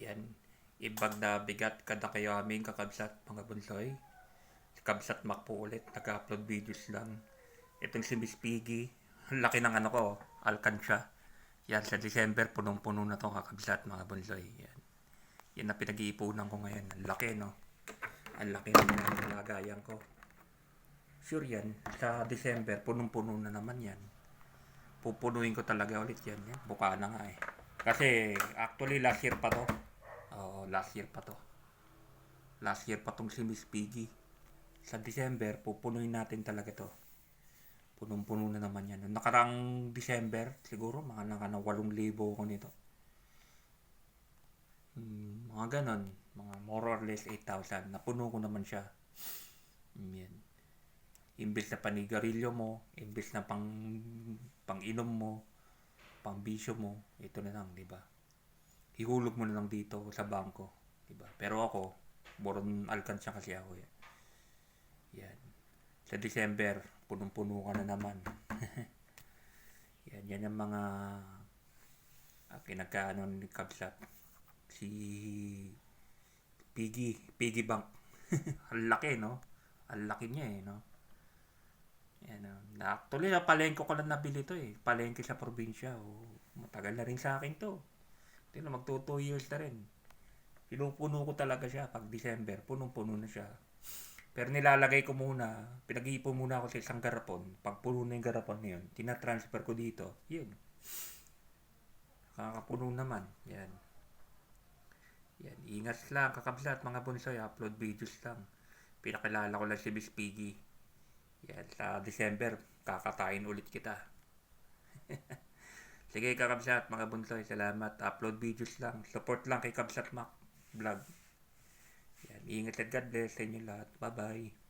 Yan. Ibag na bigat kada kayo aming kakabsat mga bunsoy. Si Kabsat Mac po ulit. Nag-upload videos lang. Itong si Miss Piggy. Ang laki ng ano ko. Alkansya. Yan sa December punong-puno na tong kakabsat mga bunsoy. Yan. Yan na pinag-iipunan ko ngayon. Ang laki no. Ang laki ng lagayan ko. Sure yan. Sa December punong-puno na naman yan. Pupunuin ko talaga ulit yan. yan. Buka na nga eh. Kasi actually last year pa to. Last year pa to. Last year pa tong si Miss Piggy. Sa December, pupunuin natin talaga to. Punong-puno na naman yan. Nakarang December, siguro mga naka na 8,000 ko nito. Hmm, mga ganon. Mga more or less 8,000. Napuno ko naman siya. Hmm, Yan. Imbes na panigarilyo mo, imbes na pang pang-inom mo, pang bisyo mo, ito na lang, di ba? Ihulog mo na lang dito sa bangko, di ba? Pero ako, boron alkansya kasi ako yan. Yan. Sa December, punong-puno ka na naman. yan, yan ang mga uh, pinagkaano ni Kabsat. Si Piggy, Piggy Bank. Ang laki, no? Ang laki niya, eh, no? Yan, na actually, na palengke ko lang nabili to eh. Palengke sa probinsya. Oh, matagal na rin sa akin to. Na, magto 2 years na rin. Pinupuno ko talaga siya pag December. Punong-puno na siya. Pero nilalagay ko muna, pinag-iipon muna ako sa isang garapon. Pag puno na yung garapon na yun, tinatransfer ko dito. Yun. Kakapuno naman. Yan. Yan. Ingat lang, kakabsat mga bonsai. Upload videos lang. Pinakilala ko lang si Miss Piggy. Yan, sa December, kakatain ulit kita. Sige, kakabsat, mga bunsoy, salamat. Upload videos lang. Support lang kay Kabsat Mac Vlog. Yan, ingat at God bless sa inyo lahat. Bye-bye.